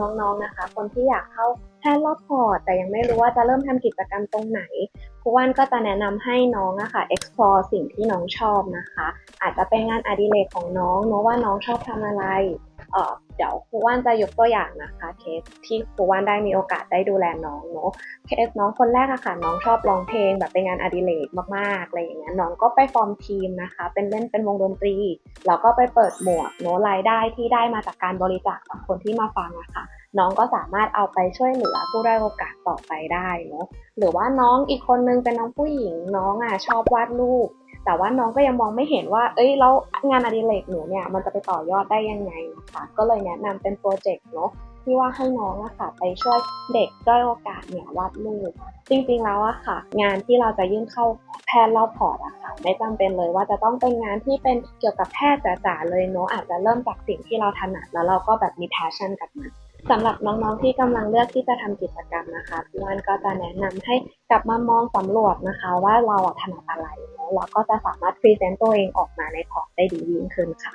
น้องๆนะคะ คนที่อยากเข้าแพทย์รอบพอร์ตแต่ยังไม่รู้ว่าจะเริ่มทำกิจกรรมตรงไหนครูว่านก็จะแนะนำให้น้องอะค่ะ explore สิ่งที่น้องชอบนะคะ อาจจะเป็นงานอดิเรกของน้องเนาะว่าน้องชอบทำอะไร เดี๋ยวครูว่านจะยกตัวอย่างนะคะเคสที่ครูว่านได้มีโอกาสได้ดูแลน้องเนอะเคสน้องคนแรกอะค่ะน้องชอบร้องเพลงแบบเป็นงานอดิเรกมากๆอะไรอย่างเงี้ยน้องก็ไปฟอร์มทีมนะคะ เป็นเล่นเป็นวงดนตรีแล้วก็ไปเปิดหมวกเนอะรายได้ที่ได้มาจากการบริจาคจากคนที่มาฟังอะค่ะน้องก็สามารถเอาไปช่วยเหลือผู้ได้โอกาสต่อไปได้เนอะหรือว่าน้องอีกคนนึงเป็นน้องผู้หญิงน้องอะชอบวาดรูป แต่ว่าน้องก็ยังมองไม่เห็นว่า เอ้ยแล้วงานอดิเรกหนูเนี่ยมันจะไปต่อยอดได้ยังไงนะคะก็เลยแนะนำเป็นโปรเจกต์เนอะที่ว่าให้น้องอะค่ะไปช่วยเด็กด้อยโอกาสเนี่ยวาดรูปจริงๆแล้วอะค่ะ งานที่เราจะยื่นเข้าแพทย์รอบพอร์ตอะค่ะไม่จำเป็นเลยว่าจะต้องเป็นงานที่เป็นเกี่ยวกับแพทย์จ๋าๆเลยเนอะอาจจะเริ่มจากสิ่งที่เราถนัดแล้วเราก็แบบมี passion กับมัน สำหรับน้องๆที่กำลังเลือกที่จะทำกิจกรรมนะคะพี่วันก็จะแนะนำให้กลับมามองสำรวจนะคะ ว่าเราถนัดอะไรแล้วเราก็จะสามารถพรีเซนต์ตัวเองออกมาในพอร์ตได้ดียิ่งขึ้นค่ะ